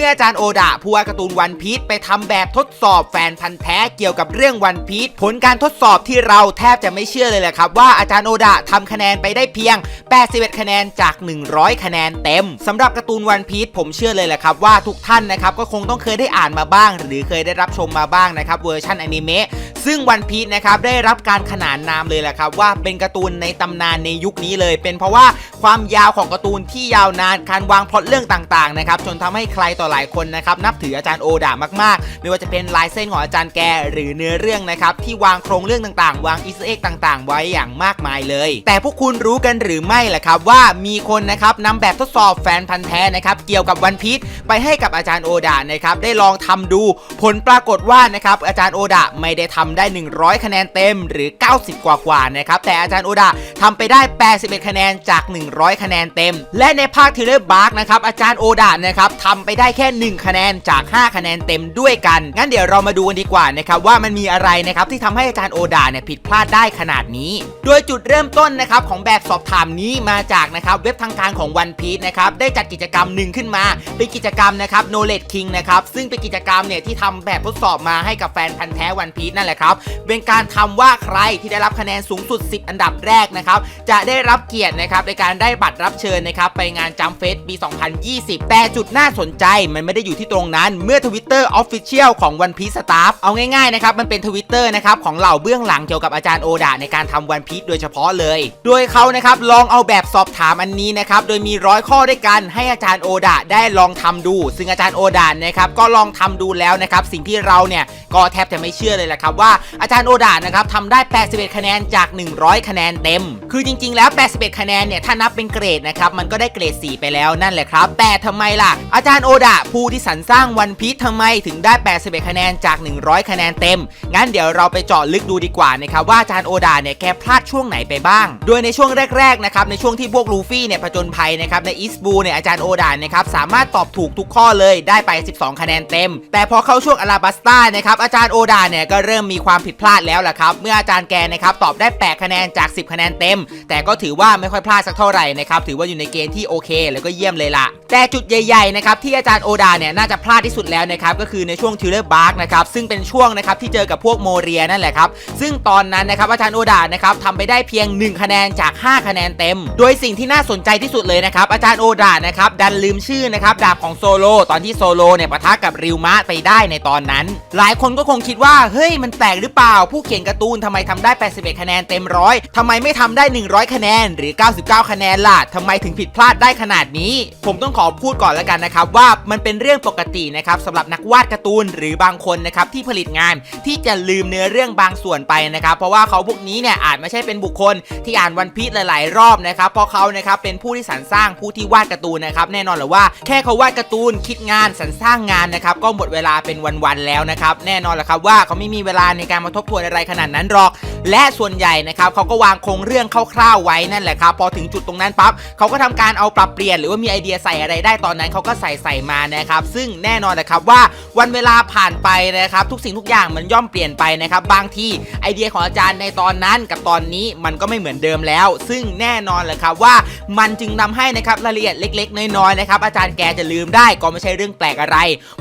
มื่ออาจารย์โอดะผู้วาดการ์ตูนวันพีชไปทำแบบทดสอบแฟนพันธ์แท้เกี่ยวกับเรื่องวันพีชผลการทดสอบที่เราแทบจะไม่เชื่อเลยแหละครับว่าอาจารย์โอดะทำคะแนนไปได้เพียง 81 คะแนนจาก 100 คะแนนเต็มสำหรับการ์ตูนวันพีชผมเชื่อเลยแหละครับว่าทุกท่านนะครับก็คงต้องเคยได้อ่านมาบ้าง หรือเคยได้รับชมมาบ้างนะครับเวอร์ชันอนิเมะ ซึ่งวันพีชนะครับได้รับการขนานนามเลยแหละครับว่าเป็นการ์ตูนในตำนานในยุคนี้เลย เป็นเพราะว่าความยาวของการ์ตูนที่ยาวนานการวางพล็อตเรื่องต่างๆนะครับจนทำให้ใครต่อหลายคนนะครับนับถืออาจารย์โอดามากๆ ไม่ว่าจะเป็นลายเส้นของอาจารย์แก หรือเนื้อเรื่องนะครับที่วางโครงเรื่องต่างๆ วางอีสเอ็กต่างๆ ไว้อย่างมากมายเลย แต่พวกคุณรู้กันหรือไม่ล่ะครับว่ามีคนนะครับนำแบบทดสอบแฟนพันธ์แท้นะครับเกี่ยวกับวันพีชไปให้กับอาจารย์โอดานะครับได้ลองทำดูผลปรากฏว่านะครับอาจารย์โอดาไม่ได้ทำได้ 100 คะแนนเต็มหรือ 90 กว่ากว่าๆนะครับแต่อาจารย์โอดาทำไปได้ 81 คะแนนจาก 100 คะแนนเต็ม และในภาคทีเลอร์บาร์กนะครับอาจารย์โอดานะครับทำไปได้แค่ 1 คะแนนจาก 5 คะแนนเต็มด้วยกัน งั้นเดี๋ยวเรามาดูกันดีกว่านะครับว่ามันมีอะไรนะครับที่ทำให้อาจารย์โอดาเนี่ยผิดพลาดได้ขนาดนี้ โดยจุดเริ่มต้นนะครับของแบบสอบถามนี้มาจากนะครับเว็บทางการของ One Piece นะครับได้จัดกิจกรรมหนึ่งขึ้นมาเป็นกิจกรรมนะครับ Knowledge King นะครับซึ่งเป็นกิจกรรมเนี่ยที่ทำแบบทดสอบมาให้กับแฟนพันธ์แท้ One Piece นั่นแหละครับเป็นการทำว่าใครที่ได้รับคะแนนสูงสุด 10 อันดับแรกนะครับจะได้รับเกียรตินะครับในการได้บัตรรับเชิญนะครับไปงานจัมเฟสปี 2020 แต่จุดน่าสนใจมันไม่ได้อยู่ที่ตรงนั้นเมื่อ Twitter Official ของ One Piece Staff เอาง่ายๆนะครับมันเป็น Twitter นะครับของเหล่าเบื้องหลังเกี่ยวกับอาจารย์โอดาในการทำ One Piece โดยเฉพาะเลย โดยเขานะครับลองเอาแบบสอบถามอันนี้นะครับโดยมีร้อยข้อด้วยกันให้อาจารย์โอดาได้ลองทำดู ซึ่งอาจารย์โอดานะครับก็ลองทำดูแล้วนะครับสิ่งที่เราเนี่ยก็แทบจะไม่เชื่อเลยแหละครับว่าอาจารย์โอดานะครับทำได้ 81 คะแนนจาก 100 คะแนนเต็ม คือจริง ๆ แล้ว 81 คะแนนเนี่ยถ้านับเป็นเกรดนะครับมันก็ได้เกรด 4 ไปแล้วนั่นแหละครับ แต่ทำไมล่ะ อาจารย์โอดาผู้ที่สรรสร้างวันพีชทำไมถึงได้ 81 คะแนนจาก 100 คะแนนเต็ม งั้นเดี๋ยวเราไปเจาะลึกดูดีกว่านะครับว่าอาจารย์โอดาเนี่ยแกพลาดช่วงไหนไปบ้าง โดยในช่วงแรกๆนะครับในช่วงที่พวกลูฟี่เนี่ยผจญภัยนะครับในอีสบูเนี่ยอาจารย์โอดานะครับสามารถตอบถูกทุกข้อเลยได้ไป 12 คะแนนเต็ม แต่พอเข้าช่วงอาราบัสตานะครับอาจารย์โอดาเนี่ยก็เริ่มมีความผิดพลาดแล้วล่ะครับ เมื่ออาจารย์แกนะครับตอบได้ 8 คะแนนจาก 10 คะแนนเต็ม แต่ก็ถือว่าไม่ค่อยพลาดสักเท่าไหร่นะครับถือว่าอยู่ในเกณฑ์ที่โอเค แล้วก็เยี่ยมเลยล่ะ แต่จุดใหญ่ๆนะครับที่อาจารย์โอดาเนี่ยน่าจะพลาดที่สุดแล้วนะครับก็คือในช่วงทิลเลอร์บาร์กนะครับซึ่งเป็นช่วงนะครับที่เจอกับพวกโมเรียนั่นแหละครับซึ่งตอนนั้นนะครับอาจารย์โอดานะครับทำไปได้เพียง 1 คะแนนจาก 5 คะแนนเต็ม โดยสิ่งที่น่าสนใจที่สุดเลยนะครับอาจารย์โอดานะครับดันลืมชื่อนะครับดาบของโซโลตอนที่โซโลเนี่ยปะทะกับริวมะไปได้ในตอนนั้น หลายคนก็คงคิดว่าเฮ้ยมันแปลกหรือเปล่า ผู้เขียนการ์ตูนทำไมทำได้ 81 คะแนนเต็มร้อยทำไมไม่ทำได้ 100 คะแนนหรือ 99 คะแนนล่ะทำไมถึงผิดพลาดได้ขนาดนี้ ผมต้องขอพูดก่อนแล้วกันนะครับ ว่ามันเป็นเรื่องปกตินะครับสำหรับนักวาดการ์ตูนหรือบางคนนะครับที่ผลิตงานที่จะลืมเนื้อเรื่องบางส่วนไปนะครับ เพราะว่าเขาพวกนี้เนี่ยอาจไม่ใช่เป็นบุคคลที่อ่านวันพีชหลาย ๆ รอบนะครับเพราะเขานะครับเป็นผู้ที่สรรสร้างผู้ที่วาดการ์ตูนนะครับแน่นอนเลยว่าแค่เขาวาดการ์ตูนคิดงานสรรสร้างงานนะครับก็หมดเวลาเป็นวัน ๆ แล้วนะครับแน่นอนแหละครับว่าเขาไม่มีเวลาในการมาทบทวนอะไรขนาดนั้นหรอก และส่วนใหญ่นะครับเขาก็วางโครงเรื่องคร่าวๆไว้นั่นแหละครับพอถึงจุดตรงนั้นปั๊บเขาก็ทำการเอาปรับเปลี่ยนหรือว่ามีไอเดียใส่อะไรได้ตอนนั้นเขาก็ใส่ใส่มานะครับซึ่งแน่นอนนะครับว่าวันเวลาผ่านไปนะครับทุกสิ่งทุกอย่างมันย่อมเปลี่ยนไปนะครับบางทีไอเดียของอาจารย์ในตอนนั้นกับตอนนี้มันก็ไม่เหมือนเดิมแล้ว ซึ่งแน่นอนแหละครับว่ามันจึงนำให้นะครับรายละเอียดเล็ก ๆ น้อยๆนะครับอาจารย์แกจะลืมได้ก็ไม่ใช่เรื่องแปลกอะไร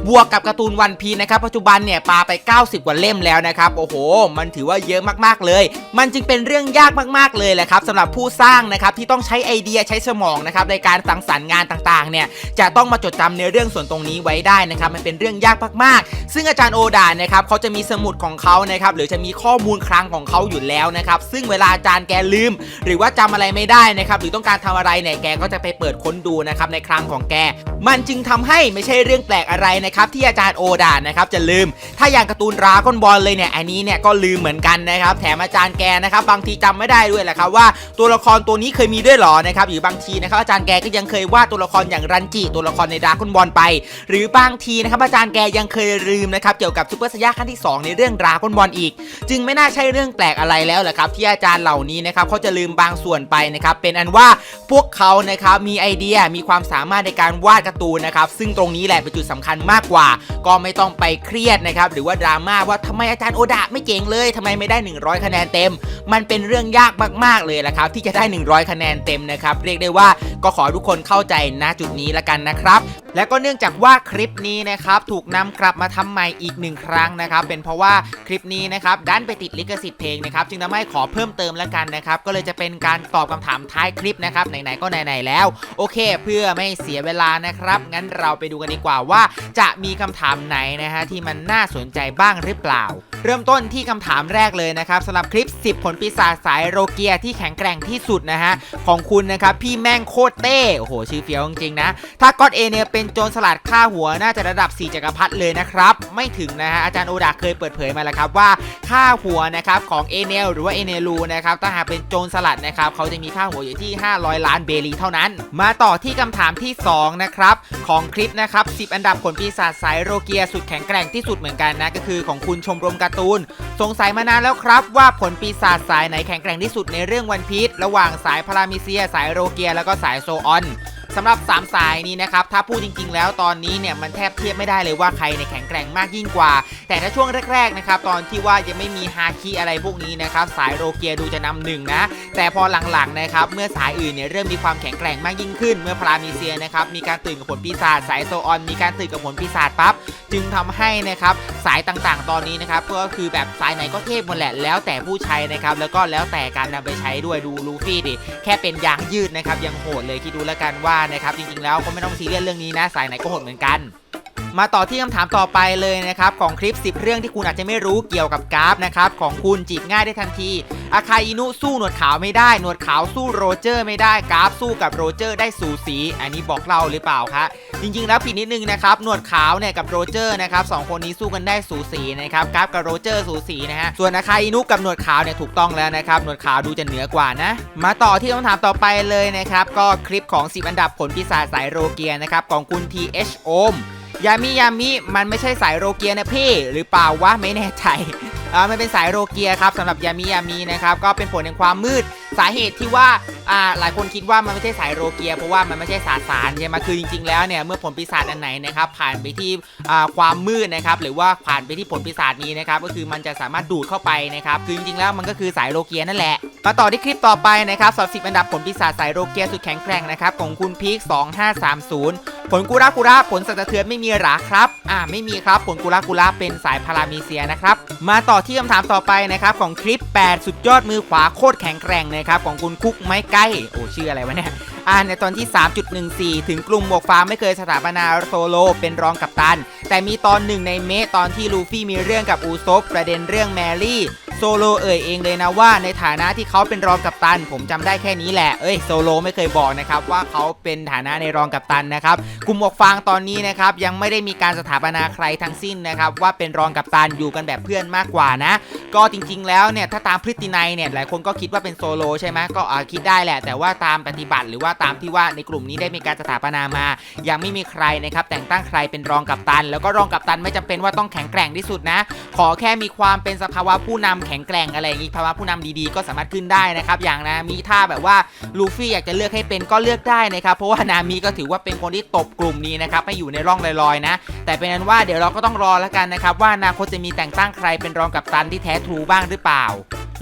บวกกับการ์ตูนวันพีนะครับปัจจุบันเนี่ยปาไป 90 กว่าเล่มแล้วนะครับโอ้โห มันถือว่าเยอะมากๆเลย มันจึงเป็นเรื่องยากมากๆเลยแหละครับสำหรับผู้สร้างนะครับที่ต้องใช้ไอเดียใช้สมองนะครับในการสังสรรค์งานต่างๆเนี่ยจะต้องมาจดจำในเรื่องส่วนตรงนี้ไว้ได้นะครับมันเป็นเรื่องยากมากๆ ซึ่งอาจารย์โอดานะครับเขาจะมีสมุดของเขานะครับหรือจะมีข้อมูลคลังของเขาอยู่แล้วนะครับซึ่งเวลาอาจารย์แกลืม หรือว่าจำอะไรไม่ได้นะครับหรือต้องการทำอะไรเนี่ยแกก็จะไปเปิดค้นดูนะครับในคลังของแก มันจึงทำให้ไม่ใช่เรื่องแปลกอะไรนะครับที่อาจารย์โอดานะครับจะลืม ถ้าอย่างการ์ตูนราก้อนบอลเลยเนี่ยอันนี้เนี่ยก็ลืมเหมือนกันนะครับ แถมอาจารย์แกนะครับบางทีจำไม่ได้ด้วยแหละครับว่าตัวละครตัวนี้เคยมีด้วยหรอนะครับหรือบางทีนะครับอาจารย์แกก็ยังเคยวาดตัวละครอย่างรันจิตัวละครในดราก้อนบอลไป หรือบางทีนะครับอาจารย์แกยังเคยลืมนะครับเกี่ยวกับซูเปอร์สยาขั้นที่ 2 ในเรื่องดราก้อนบอลอีก จึงไม่น่าใช่เรื่องแปลกอะไรแล้วแหละครับที่อาจารย์เหล่านี้นะครับเขาจะลืมบางส่วนไปนะครับเป็นอันว่าพวกเขานะครับมีไอเดียมีความสามารถในการวาดการ์ตูนนะครับซึ่งตรงนี้แหละเป็นจุดสำคัญมากกว่า ก็ไม่ต้องไปเครียดนะครับหรือว่าดราม่าว่าทำไมอาจารย์โอดะไม่เก่งเลยทำไมไม่ได้ 100คะแนนคะแนนเต็ม มันเป็นเรื่องยากมากๆเลยละครับ ที่จะได้ 100 คะแนนเต็มนะครับ เรียกได้ว่าก็ขอทุกคนเข้าใจณจุดนี้ละกันนะครับและก็เนื่องจากว่าคลิปนี้นะครับถูกนำกลับมาทำใหม่อีกหนึ่งครั้งนะครับ เป็นเพราะว่าคลิปนี้นะครับดันไปติดลิขสิทธิ์เพลงนะครับจึงทำให้ขอเพิ่มเติมละกันนะครับก็เลยจะเป็นการตอบคำถามท้ายคลิปนะครับไหนๆก็ไหนๆแล้ว โอเค เพื่อไม่เสียเวลานะครับ งั้นเราไปดูกันดีกว่าว่า จะมีคำถามไหนนะฮะที่มันน่าสนใจบ้างหรือเปล่า เริ่มต้นที่คำถามแรกเลยนะครับสำหรับคลิป 10 ผลปีศาจสายโรเกียที่แข็งแกร่งที่สุดนะฮะของคุณนะครับพี่แม่งโคตรเต้โอ้โหชื่อเฟี้ยวจริงๆนะถ้าก็อดเอเนี่ยเป็นโจรสลัดฆ่าหัวน่าจะระดับ 4จักรพรรดิเลยนะครับไม่ถึงนะฮะอาจารย์โอดาเคยเปิดเผยมาแล้วครับว่าค่าหัวนะครับของเอเนลหรือว่าเอเนลูนะครับถ้าหากเป็นโจรสลัดนะครับเขาจะมีค่าหัวอยู่ที่ 500 ล้านเบลีเท่านั้น มาต่อที่คำถามที่ 2 นะครับ ของคลิปนะครับ 10 อันดับผลปีศาจสายโรเกียสุดแข็งแกร่งที่สุดเหมือนกันนะก็คือของคุณชมรมการตูน สงสัยมานานแล้วครับ ว่าผลปีศาจสายไหนแข็งแกร่งที่สุดในเรื่องวันพีชระหว่างสายพารามิเซีย สายโรเกียแล้วก็สายโซออน สำหรับ 3 สายนี้นะครับ ถ้าพูดจริง ๆ แล้วตอนนี้เนี่ยมันแทบเทียบไม่ได้เลยว่าใครเนี่ยแข็งแกร่งมากยิ่งกว่า แต่ถ้าช่วงแรกๆนะครับตอนที่ว่ายังไม่มีฮาคิอะไรพวกนี้นะครับสายโรเกียดูจะนำหนึ่งนะแต่พอหลังๆนะครับเมื่อสายอื่นเนี่ยเริ่มมีความแข็งแกร่งมากยิ่งขึ้น เมื่อพารามิเซียนะครับมีการตื่นกับผลปีศาจสายโซออนมีการตื่นกับผลปีศาจปั๊บจึงทำให้นะครับสายต่างๆ ตอนนี้นะครับก็คือแบบสายไหนก็เทพหมดแหละแล้วแต่ผู้ใช้นะครับแล้วก็แล้วแต่การนำไปใช้ด้วยดูลูฟี่ดิแค่เป็นยางยืดนะครับยังโหดเลยคิดดูแล้วกันว่านะครับจริงๆแล้วก็ไม่ต้องซีเรียสเรื่องนี้นะสายไหนก็โหดเหมือนกัน มาต่อที่คำถามต่อไปเลยนะครับของคลิป 10 เรื่องที่คุณอาจจะไม่รู้เกี่ยวกับกราฟนะครับของคุณจีบง่ายได้ทันที อาคาอินุสู้หนวดขาวไม่ได้ หนวดขาวสู้โรเจอร์ไม่ได้กราฟสู้กับโรเจอร์ได้สูสี อันนี้บอกเล่าหรือเปล่าคะจริงๆแล้วผิดนิดนึงนะครับหนวดขาวเนี่ยกับโรเจอร์นะครับสองคนนี้สู้กันได้สูสีนะครับกราฟกับโรเจอร์สูสีนะฮะส่วนอาคาอินุกับหนวดขาวเนี่ยถูกต้องแล้วนะครับหนวดขาวดูจะเหนือกว่านะมาต่อที่คำถามต่อไปเลยนะครับก็คลิปของ 10 อันดับผลปีศาจสายโรเกียนะครับของคุณ TH โอม ยามิยามิมันไม่ใช่สายโรเกียนะพี่หรือเปล่าวะไม่แน่ใจอ่ามันเป็นสายโรเกียครับสำหรับยามิยามินะครับก็เป็นผลแห่งความมืด สาเหตุที่ว่า อ่าหลายคนคิดว่ามันไม่ใช่สายโรเกีย เพราะว่ามันไม่ใช่สาสารใช่ไหมคือจริงๆแล้วเนี่ยเมื่อผลปีศาจอันไหนนะครับผ่านไปที่อ่าความมืดนะครับหรือว่าผ่านไปที่ผลปีศาจนี้นะครับก็คือมันจะสามารถดูดเข้าไปนะครับคือจริงๆแล้วมันก็คือสายโรเกียนั่นแหละมาต่อที่คลิปต่อไปนะครับสำหรับสิบอันดับผลปีศาจสายโรเกียสุดแข็งแกร่งนะครับของคุณพีค2530 ผลกุระกุระผลสัตว์สะเทือนไม่มีหราครับอ่าไม่มีครับผลกุระกุระเป็นสายพารามีเซียนะครับมาต่อที่คำถามต่อไปนะครับของคลิป 8 สุดยอดมือขวาโคตรแข็งแกร่งนะครับของคุณคุกไม้ใกล้ โอ้ชื่ออะไรวะเนี่ย อ่าในตอนที่ 3.14 ถึงกลุ่มหมวกฟ้าไม่เคยสถาปนาโซโลเป็นรองกัปตัน แต่มีตอนหนึ่งในเมตอนที่ลูฟี่มีเรื่องกับอูซบประเด็นเรื่องแมรี่ โซโลเอ่ยเองเลยนะว่าในฐานะที่เขาเป็นรองกัปตัน ผมจำได้แค่นี้แหละเอ้ยโซโลไม่เคยบอกนะครับว่าเขาเป็นฐานะในรองกัปตันนะครับกลุ่มหมวกฟางตอนนี้นะครับยังไม่ได้มีการสถาปนาใครทั้งสิ้นนะครับว่าเป็นรองกัปตันอยู่กันแบบเพื่อนมากกว่านะ ก็จริง ๆ แล้วเนี่ยถ้าตามพฤตินัยเนี่ยหลายคนก็คิดว่าเป็นโซโลใช่ไหมก็คิดได้แหละ แต่ว่าตามปฏิบัติหรือว่าตามที่ว่าในกลุ่มนี้ได้มีการสถาปนามา ยังไม่มีใครนะครับแต่งตั้งใครเป็นรองกัปตัน แล้วก็รองกัปตันไม่จำเป็นว่าต้องแข็งแกร่งที่สุดนะ ขอแค่มีความเป็นสภาวะผู้นำแข็งแกร่งอะไรอย่างนี้ภาวะผู้นำดีๆ ก็สามารถขึ้นได้นะครับ อย่างนามีถ้าแบบว่าลูฟี่อยากจะเลือกให้เป็นก็เลือกได้นะครับ เพราะว่านามีก็ถือว่าเป็นคนที่ตบกลุ่มนี้นะครับให้อยู่ในร่องลอยๆนะ แต่เป็นนั้นว่าเดี๋ยวเราก็ต้องรอแล้วกันนะครับ ว่าอนาคตจะมีแต่งตั้งใครเป็นรองกัปตันที่แท้ทรูบ้างหรือเปล่า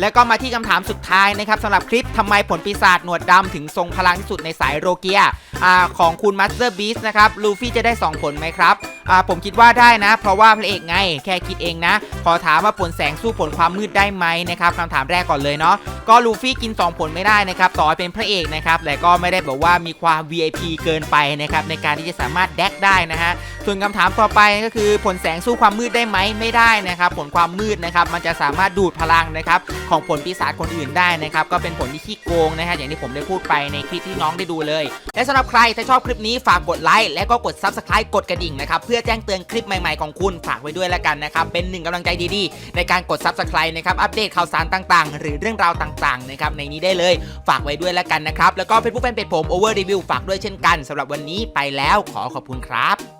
แล้วก็มาที่คำถามสุดท้ายนะครับสำหรับคลิปทำไมผลปีศาจหนวดดำถึงทรงพลังที่สุดในสายโรเกียอ่าของคุณมัสเตอร์บีสนะครับลูฟี่จะได้ 2 ผลไหมครับอ่าผมคิดว่าได้นะ เพราะว่าพระเอกไง แค่คิดเองนะ ขอถามว่าผลแสงสู้ผลความมืดได้ไหมนะครับคำถามแรกก่อนเลยเนาะก็ลูฟี่กิน 2 ผลไม่ได้นะครับต่อให้เป็นพระเอกนะครับแต่ก็ไม่ได้แบบว่ามีความ VIP เกินไปนะครับในการที่จะสามารถแดกได้นะฮะส่วนคำถามต่อไปก็คือผลแสงสู้ความมืดได้ไหมไม่ได้นะครับผลความมืดนะครับมันจะสามารถดูดพลังนะครับของผลปีศาจคนอื่นได้นะครับก็เป็นผลที่ขี้โกงนะฮะอย่างที่ผมได้พูดไปในคลิปที่น้องได้ดูเลย และสำหรับใครถ้าชอบคลิปนี้ฝากกดไลค์และก็กด Subscribe กดกระดิ่งนะครับเพื่อแจ้งเตือนคลิปใหม่ๆของคุณฝากไว้ด้วยแล้วกันนะครับเป็นหนึ่งกำลังใจดีๆ ในการกด Subscribe นะครับอัปเดตข่าวสารต่างๆ หรือเรื่องราวต่างๆนะครับในนี้ได้เลยฝากไว้ด้วยแล้วกันนะครับแล้วก็เป็นผู้แฟนเพจผม Over Review ฝากด้วยเช่นกันสำหรับวันนี้ไปแล้วขอขอบคุณครับ